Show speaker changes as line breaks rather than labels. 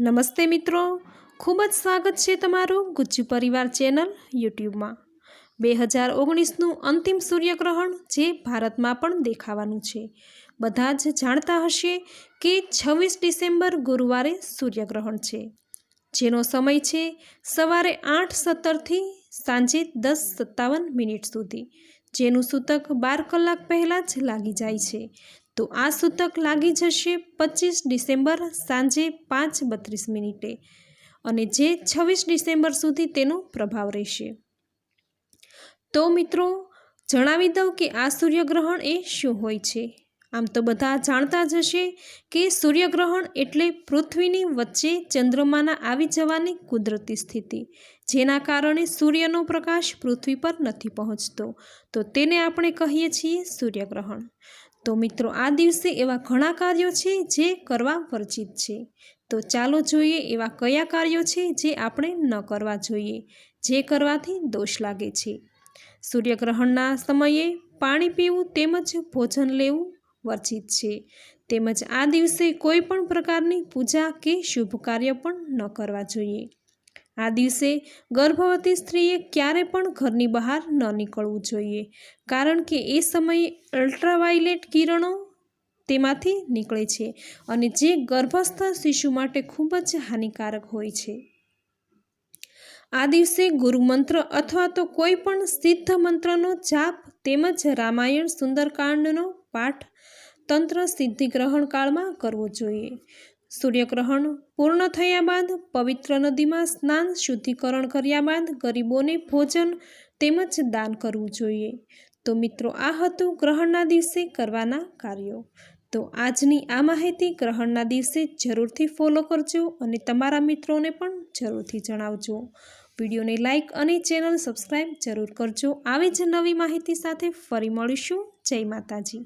નમસ્તે મિત્રો. ખૂબ જ સ્વાગત છે તમારું ગુજ્જુ પરિવાર ચેનલ યુટ્યુબમાં. બે હજાર ઓગણીસનું અંતિમ સૂર્યગ્રહણ જે ભારતમાં પણ દેખાવાનું છે. બધા જ જાણતા હશે કે છવ્વીસ ડિસેમ્બર ગુરુવારે સૂર્યગ્રહણ છે. જેનો સમય છે સવારે આઠ સત્તરથી સાંજે દસ સત્તાવન મિનિટ સુધી. જેનું સૂતક બાર કલાક પહેલાં જ લાગી જાય છે. તો આ સૂતક લાગી જશે પચીસ ડિસેમ્બર સાંજે પાંચ બત્રીસ મિનિટે અને જે છવ્વીસ ડિસેમ્બર સુધી તેનો પ્રભાવ રહેશે. તો મિત્રો, જણાવી દઉં કે આ સૂર્યગ્રહણ એ શું હોય છે? આમ તો બધા જાણતા જ હશે કે સૂર્યગ્રહણ એટલે પૃથ્વીની વચ્ચે ચંદ્રમાના આવી જવાની કુદરતી સ્થિતિ, જેના કારણે સૂર્યનો પ્રકાશ પૃથ્વી પર નથી પહોંચતો. તો તેને આપણે કહીએ છીએ સૂર્યગ્રહણ. તો મિત્રો, આ દિવસે એવા ઘણા કાર્યો છે જે કરવા વર્જિત છે. તો ચાલો જોઈએ એવા કયા કાર્યો છે જે આપણે ન કરવા જોઈએ, જે કરવાથી દોષ લાગે છે. સૂર્યગ્રહણના સમયે પાણી પીવું તેમજ ભોજન લેવું વર્જિત છે. તેમજ આ દિવસે કોઈ પણ પ્રકારની પૂજા કે શુભ કાર્ય પણ ન કરવા જોઈએ. આ દિવસે ગર્ભવતી સ્ત્રીએ ક્યારે પણ ઘરની બહાર ન નીકળવું જોઈએ, કારણ કે એ સમયે અલ્ટ્રાવાયોલેટ કિરણો તેમાંથી નીકળે છે અને જે ગર્ભસ્થ શિશુ માટે ખૂબ જ હાનિકારક હોય છે. આ દિવસે ગુરુમંત્ર અથવા તો કોઈ પણ સિદ્ધ મંત્રનો જાપ તેમજ રામાયણ સુંદરકાંડનો પાઠ તંત્ર સિદ્ધિગ્રહણ કાળમાં કરવો જોઈએ. સૂર્યગ્રહણ પૂર્ણ થયા બાદ પવિત્ર નદીમાં સ્નાન શુદ્ધિકરણ કર્યા બાદ ગરીબોને ભોજન તેમજ દાન કરવું જોઈએ. તો મિત્રો, આ હતું ગ્રહણના દિવસે કરવાના કાર્યો. તો આજની આ માહિતી ગ્રહણના દિવસે જરૂરથી ફોલો કરજો અને તમારા મિત્રોને પણ જરૂરથી જણાવજો. વિડીયોને લાઇક અને ચેનલ સબસ્ક્રાઈબ જરૂર કરજો. આવી જ નવી માહિતી સાથે ફરી મળીશું. જય માતાજી.